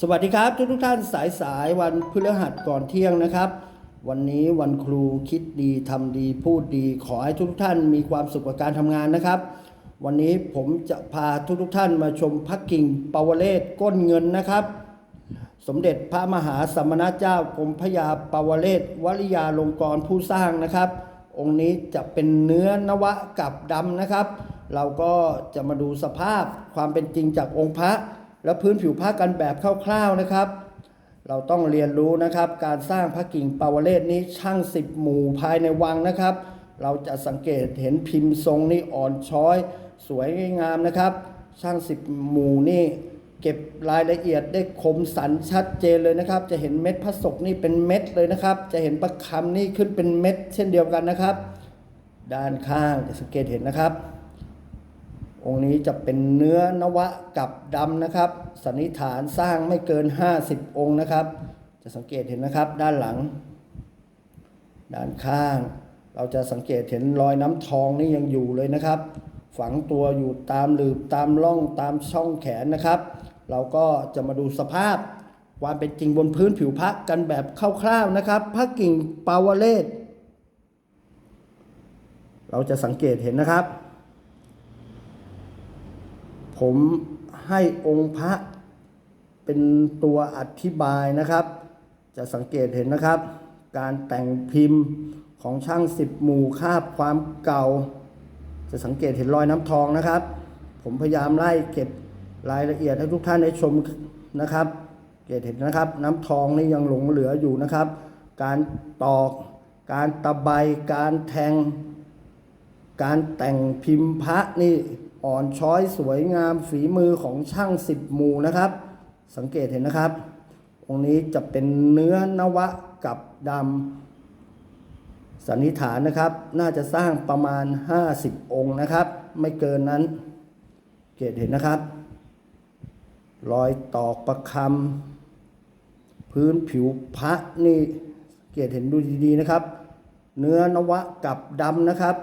สวัสดีครับทุกทุกท่านสายสายวันพฤหัสก่อนเที่ยงนะครับ วันนี้วันครูคิดดีทำดีพูดดี ขอให้ทุกทุกท่านมีความสุขกับการทำงานนะครับ วันนี้ผมจะพาทุกทุกท่านมาชมพระกิ่งปาวเลศก้นเงินนะครับ สมเด็จพระมหาสมณเจ้ากรมพระยาปาวเลศวริยาลงกรผู้สร้างนะครับ องค์นี้จะเป็นเนื้อนวะกับดำนะครับ เราก็จะมาดูสภาพความเป็นจริงจากองค์พระ และพื้นผิวพระกันแบบคร่าวๆนะครับ เราต้องเรียนรู้นะครับ การสร้างพระกิ่งปาวเลศนี้ช่างสิบหมู่ภายในวังนะครับ เราจะสังเกตเห็นพิมพ์ทรงนี่อ่อนช้อย สวยงามนะครับ ช่างสิบหมู่นี่เก็บรายละเอียดได้คมสันชัดเจนเลยนะครับ จะเห็นเม็ดพระศกนี่เป็นเม็ดเลยนะครับ จะเห็นประคำนี่ขึ้นเป็นเม็ดเช่นเดียวกันนะครับ ด้านข้างจะสังเกตเห็นนะครับ องค์นี้จะเป็นเนื้อนวะกับดำนะครับ สันนิษฐานสร้างไม่เกิน 50 องค์นะครับ จะสังเกตเห็นนะครับด้านหลัง ด้านข้าง เราจะสังเกตเห็นรอยน้ำทองนี่ยังอยู่เลยนะครับ ฝังตัวอยู่ตามหลืบตามร่องตามช่องแขนนะครับ เราก็จะมาดูสภาพความเป็นจริงบนพื้นผิวพระกันแบบคร่าวๆนะครับพระกิ่งปาวเลศเราจะสังเกตเห็นนะครับ ผมให้องค์พระเป็นตัวอธิบายนะครับ จะสังเกตเห็นนะครับ การแต่งพิมพ์ของช่างสิบหมู่คาบความเก่า จะสังเกตเห็นรอยน้ำทองนะครับ ผมพยายามไล่เก็บรายละเอียดให้ทุกท่านได้ชมนะครับเกตเห็นนะครับ น้ำทองนี่ยังหลงเหลืออยู่นะครับ การตอก การตะไบการแทง การแต่งพิมพ์พระนี่ อ่อนช้อยสวยงามฝีมือของช่างสิบหมู่นะครับ สังเกตเห็นนะครับ องค์นี้จะเป็นเนื้อนวะกับดำสันนิษฐานนะครับ น่าจะสร้างประมาณ 50 องค์นะครับ ไม่เกินนั้น เกตเห็นนะครับ รอยตอกประคำพื้นผิวพระนี่เกตเห็นดูดีๆนะครับ เนื้อนวะกับดำนะครับ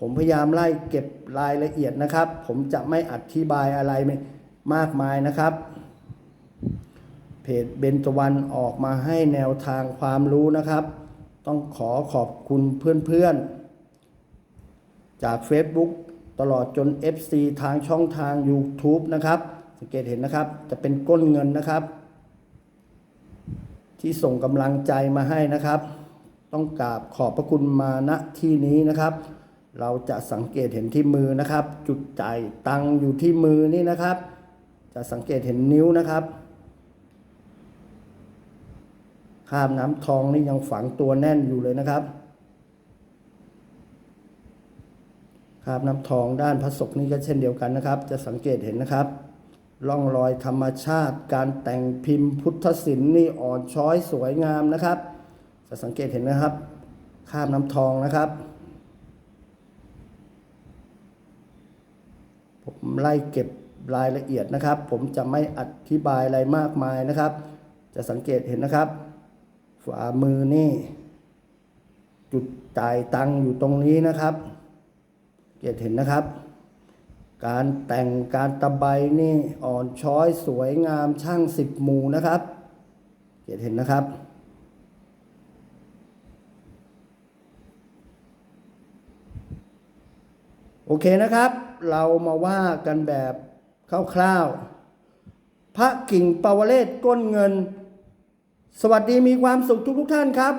ผมพยายามไล่เก็บรายละเอียดนะครับ ผมจะไม่อธิบายอะไรมากมายนะครับ เพจเบนจวันออกมาให้แนวทางความรู้นะครับ ต้องขอขอบคุณเพื่อนๆ จาก Facebook ตลอดจน FC ทางช่องทาง YouTube นะครับ สังเกตเห็นนะครับ จะเป็นก้นเงินนะครับ ที่ส่งกำลังใจมาให้นะครับ ต้องกราบขอบพระคุณมาณที่นี้นะครับ เราจะสังเกตเห็นที่มือนะครับ จุดจ่ายตังอยู่ที่มือนี่นะครับ จะสังเกตเห็นนิ้วนะครับคราบน้ำทองนี่ยังฝังตัวแน่นอยู่เลยนะครับคราบน้ำทองด้านพระศกนี่ก็เช่นเดียวกันนะครับ จะสังเกตเห็นนะครับร่องรอยธรรมชาติ การแต่งพิมพ์พุทธศิลป์นี่อ่อนช้อยสวยงามนะครับ จะสังเกตเห็นนะครับคราบน้ำทองนะครับ ผมไล่เก็บรายละเอียดนะครับ ผมจะไม่อธิบายอะไรมากมายนะครับ จะสังเกตเห็นนะครับฝ่ามือนี่ จุดจ่ายตังอยู่ตรงนี้นะครับ เกตเห็นนะครับ การแต่งการตะไบนี่อ่อนช้อยสวยงามช่างสิบหมู่นะครับ เกตเห็นนะครับ โอเคนะครับ เรามาว่ากันแบบคร่าวๆพระกิ่งปาวเลศก้นเงิน สวัสดีมีความสุขทุกๆท่านครับ